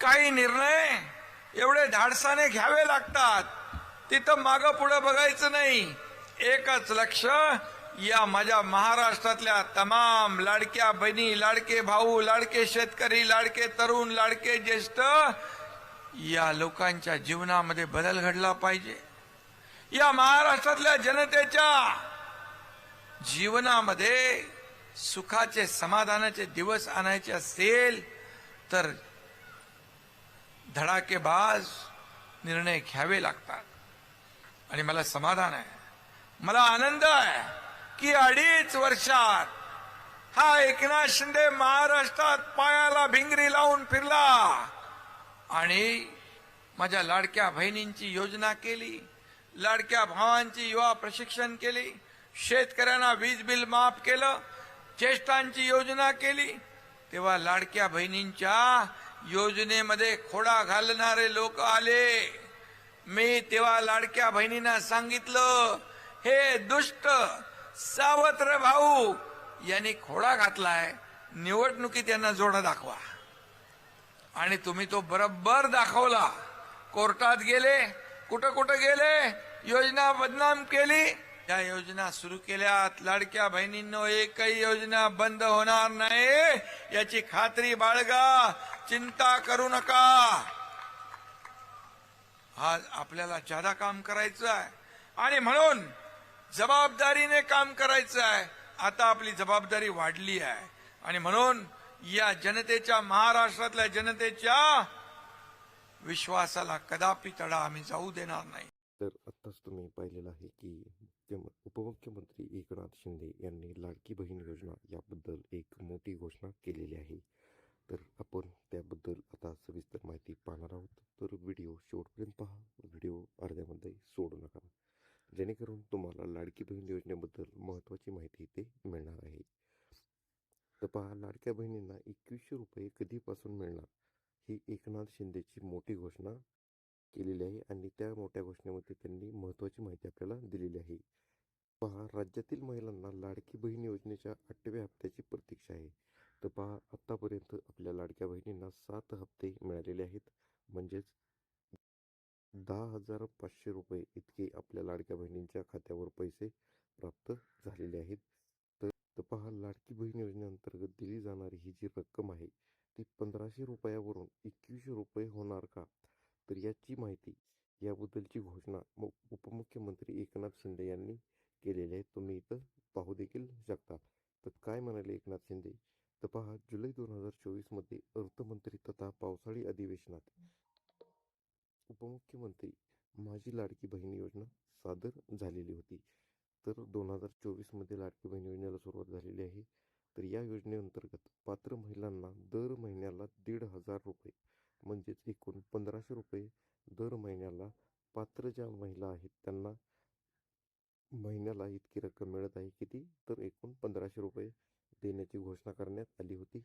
काही निर्णय एवढे धाडसाने घ्यावे लागतात. तिथं मागं पुढं बघायचं नाही. एकच लक्ष या माझ्या महाराष्ट्रातल्या तमाम लाडक्या बहिणी लाडके भाऊ लाडके शेतकरी लाडके तरुण लाडके ज्येष्ठ या लोकांच्या जीवनामध्ये बदल घडला पाहिजे. या महाराष्ट्रातल्या जनतेच्या जीवनामध्ये सुखाचे समाधानाचे दिवस आणायचे असेल तर धडाकेबाज निर्णय घ्यावे लागतात. आणि मला समाधान आहे. मला आनंद आहे की अडीच वर्षात हा एकनाथ शिंदे महाराष्ट्रात पायाला भिंगरी लावून फिरला आणि माझ्या लाडक्या बहिणींची योजना केली लाडक्या भावांची युवा प्रशिक्षण केली शेतकऱ्यांना वीज बिल माफ केलं ज्येष्ठांची योजना केली तेव्हा लाडक्या बहिणींच्या योजनेमध्ये खोडा घालणारे लोक आले. मी तेव्हा लाडक्या बहिणींना सांगितलं हे दुष्ट सावत्र भाऊ यांनी खोडा घातलाय निवडणुकीत यांना जोडा दाखवा. आणि तुम्ही तो बरोबर दाखवला. कोर्टात गेले कुठं कुठं गेले योजना बदनाम केली या योजना सुरू केल्यात लाडक्या बहिणींनो एकही योजना बंद होणार नाही. याची खात्री बाळगा चिंता करू नका. आज आपल्याला जादा काम करायचं आहे आणि म्हणून जबाबदारीने काम करायचं आहे आता आपली जबाबदारी वाढली आहे. आणि म्हणून या जनतेच्या महाराष्ट्रातल्या जनतेच्या विश्वासाला कदापि तडा आम्ही जाऊ देणार नाही तर आत्ताच तुम्ही पाहिलेलं आहे की मुख्यम- उपमुख्यमंत्री एकनाथ शिंदे यांनी लाडकी बहीण योजना याबद्दल एक मोठी घोषणा केलेली आहे. तर आपण त्याबद्दल आता सविस्तर माहिती पाहणार आहोत. तर व्हिडिओ शेवटपर्यंत पहा. व्हिडिओ अर्ध्यामध्ये सोडू नका. जेणेकरून तुम्हाला लाडकी बहीण योजनेबद्दल महत्त्वाची माहिती इथे मिळणार आहे. तर पहा लाडक्या बहिणींना एकवीसशे रुपये कधीपासून मिळणार? ही एकनाथ शिंदेची मोठी घोषणा केलेली आहे आणि त्या मोठ्या घोषणेमध्ये त्यांनी महत्त्वाची माहिती आपल्याला दिलेली आहे. पहा राज्यातील महिलांना लाडकी बहीण योजनेच्या आठव्या हप्त्याची प्रतीक्षा आहे. तर पहा आत्तापर्यंत आपल्या लाडक्या बहिणींना सात हप्ते मिळालेले आहेत. म्हणजेच दहा हजार पाचशे रुपये इतके आपल्या लाडक्या बहिणींच्या खात्यावर पैसे प्राप्त झालेले आहेत. तर पहा लाडकी बहीण योजनेअंतर्गत दिली जाणारी ही जी रक्कम आहे ती पंधराशे रुपयावरून एकवीसशे रुपये होणार का? तर याची माहिती याबद्दलची घोषणा म उपमुख्यमंत्री एकनाथ शिंदे यांनी केलेली आहे. तुम्ही इथं पाहू देखील शकता. तर काय म्हणाले एकनाथ शिंदे? तर पहा जुलै दोन हजार चोवीसमध्ये अर्थमंत्री तथा पावसाळी अधिवेशनात उपमुख्यमंत्री माझी लाडकी बहीण योजना सादर झालेली होती. तर दोन हजार चोवीसमध्ये लाडकी बहीण योजनेला सुरुवात झालेली आहे. तर या योजनेअंतर्गत पात्र महिलांना दर महिन्याला दीड हजार रुपये म्हणजेच एकूण पंधराशे रुपये दर महिन्याला पात्र ज्या महिला आहेत त्यांना महिन्याला इतकी रक्कम मिळत आहे किती? तर एकूण पंधराशे रुपये देण्याची घोषणा करण्यात आली होती.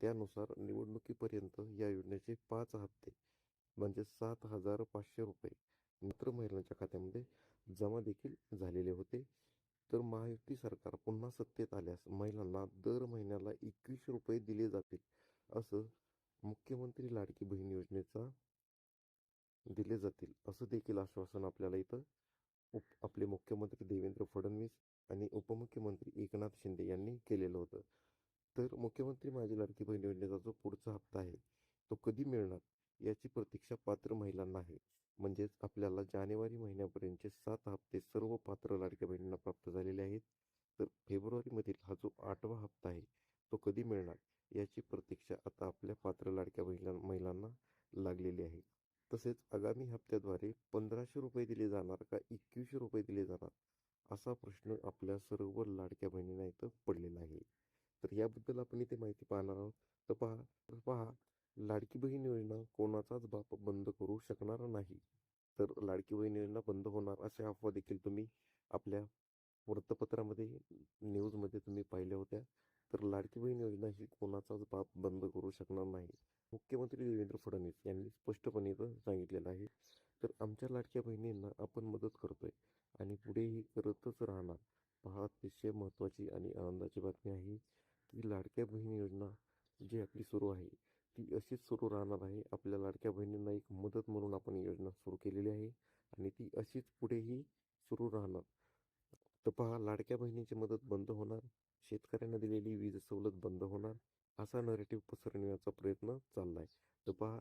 त्यानुसार निवडणुकीपर्यंत या योजनेचे पाच हप्ते म्हणजे सात हजार पाचशे रुपये मित्र महिलांच्या खात्यामध्ये जमा देखील झालेले होते. तर महायुती सरकार पुन्हा सत्तेत आल्यास महिलांना दर महिन्याला एकवीसशे रुपये दिले जातील असं मुख्यमंत्री लाडकी बहीण योजनेचा दिले जातील असं देखील आश्वासन आपल्याला इथं उप आपले मुख्यमंत्री देवेंद्र फडणवीस आणि उपमुख्यमंत्री एकनाथ शिंदे यांनी केलेलं होतं. तर मुख्यमंत्री माझी लाडकी बहीण योजनेचा जो पुढचा हप्ता आहे तो कधी मिळणार याची प्रतीक्षा पात्र महिलांना आहे. म्हणजेच आपल्याला जानेवारी महिन्यापर्यंतचे सात हप्ते सर्व पात्र लाडक्या बहिणींना प्राप्त झालेले आहेत. तर फेब्रुवारीमधील हा जो आठवा हप्ता आहे तो कधी मिळणार? याची प्रतीक्षा आता आपल्या पात्र लाडक्या महिला महिलांना लागलेली आहे. तसेच आगामी हप्त्याद्वारे पंधराशे रुपये दिले जाणार का एकवीसशे रुपये दिले जाणार असा प्रश्न आपल्या सर्व लाडक्या बहिणींना इथं पडलेला आहे. तर याबद्दल आपण इथे माहिती पाहणार आहोत. तर पहा तर पहा लाडकी बहीण योजना कोणाचाच बाप बंद करू शकणार नाही. तर लाडकी बहीण योजना बंद होणार अशा अफवा देखील तुम्ही आपल्या वृत्तपत्रामध्ये न्यूजमध्ये तुम्ही पाहिल्या होत्या. तर लाडकी बहीण योजना ही कोणाचाच बाप बंद करू शकणार नाही. मुख्यमंत्री देवेंद्र फडणवीस यांनी स्पष्टपणे सांगितलेलं आहे. तर आमच्या लाडक्या बहिणींना आपण मदत करतोय आणि पुढेही करतच राहणार. पहा अतिशय महत्त्वाची आणि आनंदाची बातमी आहे की लाडक्या बहीण योजना जी आपली सुरू आहे ती अशीच सुरू राहणार आहे. आपल्या लाडक्या बहिणींना एक मदत म्हणून आपण योजना सुरू केलेली आहे आणि ती अशीच पुढेही सुरू राहणार. तर पहा लाडक्या बहिणीची मदत बंद होणार. शेतकऱ्यांना दिलेली वीज सवलत बंद होणार असा नरेटिव्ह पसरविण्याचा प्रयत्न चाललाय. तर पहा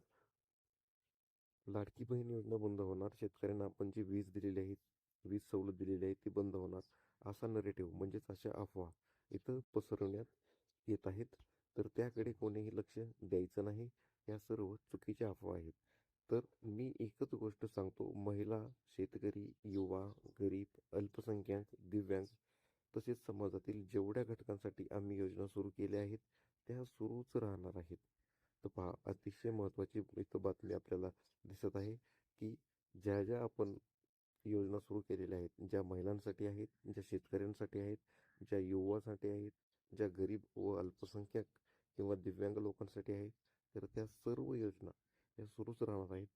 लाडकी बहीण योजना बंद होणार शेतकऱ्यांना आपण जी वीज दिलेली आहे वीज सवलत दिलेली आहे ती बंद होणार असा नरेटिव्ह म्हणजेच अशा अफवा इथं पसरवण्यात येत आहेत. तर त्याकडे कोणीही लक्ष द्यायचं नाही या सर्व चुकीच्या अफवा आहेत. तर मी एकच गोष्ट सांगतो महिला शेतकरी युवा गरीब अल्पसंख्याक दिव्यांग तसेच समाजातील जेवढ्या घटकांसाठी आम्ही योजना सुरू केल्या आहेत त्या सुरूच राहणार आहेत. तर पहा अतिशय महत्त्वाची इथं बातमी आपल्याला दिसत आहे की ज्या ज्या आपण योजना सुरू केलेल्या आहेत ज्या महिलांसाठी आहेत ज्या शेतकऱ्यांसाठी आहेत ज्या युवासाठी आहेत ज्या गरीब व अल्पसंख्याक किंवा दिव्यांग लोकांसाठी आहेत तर त्या सर्व योजना या सुरूच राहणार आहेत.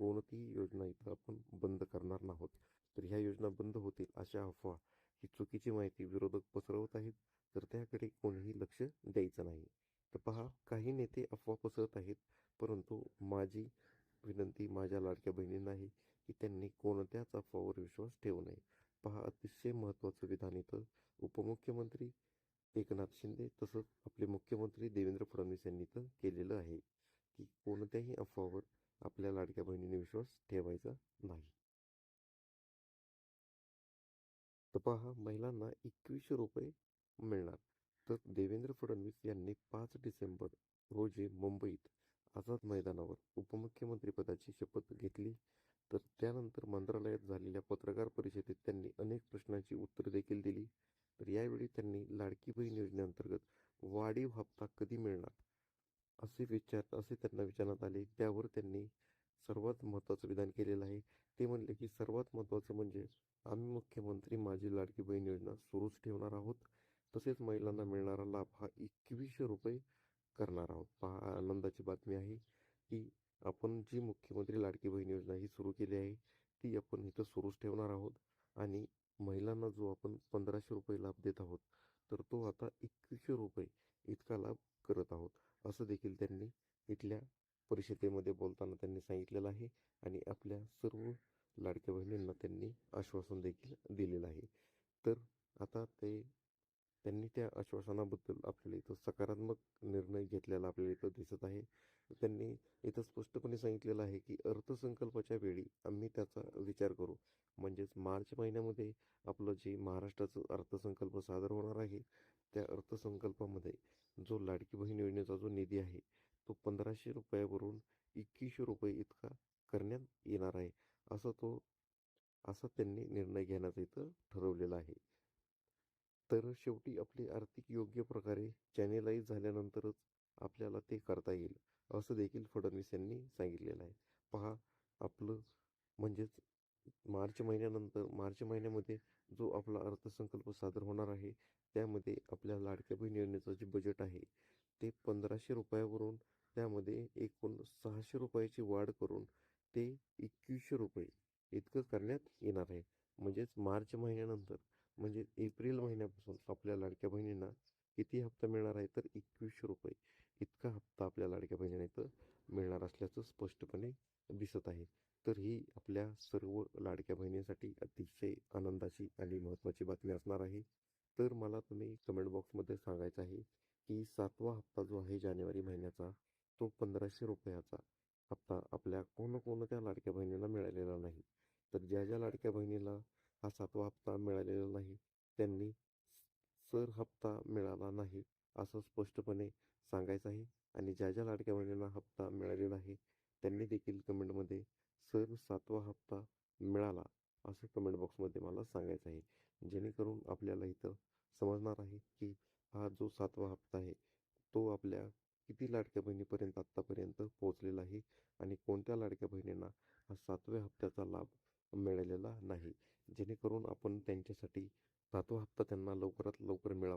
कोणतीही योजना इथं आपण बंद करणार नाहोत. तर ह्या योजना बंद होतील अशा अफवा ही चुकीची माहिती विरोधक पसरवत आहेत तर त्याकडे कोणीही लक्ष द्यायचं नाही. तर पहा काही नेते अफवा पसरत आहेत परंतु माझी विनंती माझ्या लाडक्या बहिणींना आहे की त्यांनी कोणत्याच अफवावर विश्वास ठेवू नये. पहा अतिशय महत्त्वाचं विधान इथं. उपमुख्यमंत्री एकनाथ शिंदे तसंच आपले मुख्यमंत्री देवेंद्र फडणवीस यांनी इथं केलेलं आहे की कोणत्याही अफवावर आपल्या लाडक्या बहिणीने विश्वास ठेवायचा नाही. तर पहा महिलांना एकवीसशे रुपये मिळणार. तर देवेंद्र फडणवीस यांनी पाच डिसेंबर रोजी मुंबईत आझाद मैदानावर उपमुख्यमंत्रीपदाची शपथ घेतली. तर त्यानंतर मंत्रालयात झालेल्या पत्रकार परिषदेत त्यांनी अनेक प्रश्नांची उत्तरे देखील दिली. तर यावेळी त्यांनी लाडकी बहीण योजनेअंतर्गत वाढीव हप्ता कधी मिळणार? असे विचार असे त्यांना विचारण्यात आले. त्यावर त्यांनी सर्वात महत्त्वाचं विधान केलेलं आहे. ते म्हणले की सर्वात महत्त्वाचं म्हणजे आम्ही मुख्यमंत्री माझी लाडकी बहीण योजना सुरूच ठेवणार आहोत. तसेच महिलांना मिळणारा लाभ हा एकवीसशे रुपये करणार आहोत. पहा आनंदाची बातमी आहे की आपण जी मुख्यमंत्री लाडकी बहीण योजना ही सुरू केली आहे ती आपण इथं सुरूच ठेवणार आहोत. आणि महिलांना जो आपण पंधराशे रुपये लाभ देत आहोत तर तो आता एकवीसशे रुपये इतका लाभ करत आहोत. असं देखील त्यांनी इथल्या परिषदेमध्ये बोलताना त्यांनी सांगितलेलं आहे आणि आपल्या सर्व लाडक्या बहिणींना त्यांनी आश्वासन देखील दिलेलं आहे तर आता ते त्यांनी त्या आश्वासनाबद्दल आपल्याला इथं सकारात्मक निर्णय घेतलेला आपल्याला इथं दिसत आहे. त्यांनी इथं स्पष्टपणे सांगितलेलं आहे की अर्थसंकल्पाच्या वेळी आम्ही त्याचा विचार करू. म्हणजेच मार्च महिन्यामध्ये आपलं जे महाराष्ट्राचं अर्थसंकल्प सादर होणार आहे त्या अर्थसंकल्पामध्ये जो लाडकी बहीण योजनेचा जो निधी आहे तो पंधराशे रुपयावरून एकवीसशे रुपये इतका करण्यात येणार आहे. असं तो असा त्यांनी निर्णय घेण्याचं इथं ठरवलेला आहे. तर शेवटी आपली आर्थिक योग्य प्रकारे चॅनेलाइज झाल्यानंतरच आपल्याला ते करता येईल असं देखील फडणवीस यांनी सांगितलेलं आहे. पहा आपलं म्हणजेच मार्च महिन्यानंतर मार्च महिन्यामध्ये जो आपला अर्थसंकल्प सादर होणार आहे त्यामध्ये आपल्या लाडक्या बहीण योजनेचं जे बजेट आहे ते पंधराशे रुपयावरून त्यामध्ये एकूण सहाशे रुपयाची वाढ करून ते एकवीसशे रुपये इतकं करण्यात येणार आहे. म्हणजेच मार्च महिन्यानंतर म्हणजे एप्रिल महिन्यापासून आपल्या लाडक्या बहिणींना किती हप्ता मिळणार आहे तर एकवीसशे रुपये इतका हप्ता आपल्या लाडक्या बहिणींना इथं मिळणार असल्याचं स्पष्टपणे दिसत आहे. तर ही आपल्या सर्व लाडक्या बहिणींसाठी अतिशय आनंदाची आणि महत्त्वाची बातमी असणार आहे. तर मला तुम्ही कमेंट बॉक्समध्ये सांगायचं आहे की सातवा हप्ता जो आहे जानेवारी महिन्याचा तो पंधराशे रुपयाचा हप्ता आपल्या कोणकोणत्या लाडक्या बहिणींना मिळालेला नाही. तर ज्या ज्या लाडक्या बहिणीला हा सातवा हप्ता मिळालेला नाही. त्यांनी सर हप्ता मिळाला नाही असं स्पष्टपणे सांगायचं आहे. आणि ज्या ज्या लाडक्या बहिणींना हप्ता मिळालेला आहे त्यांनी देखील कमेंटमध्ये सर सातवा हप्ता मिळाला असं कमेंट बॉक्समध्ये मला सांगायचं आहे. जेणेकरून आपल्याला इथं समजणार आहे की हा जो सातवा हप्ता आहे तो आपल्या किती लाडक्या बहिणीपर्यंत आत्तापर्यंत पोहोचलेला आहे आणि कोणत्या लाडक्या बहिणींना हा सातव्या हप्त्याचा लाभ मिळालेला नाही. जेणेकरून आपण त्यांच्यासाठी सातवा हप्ता त्यांना लवकरात लवकर मिळावा.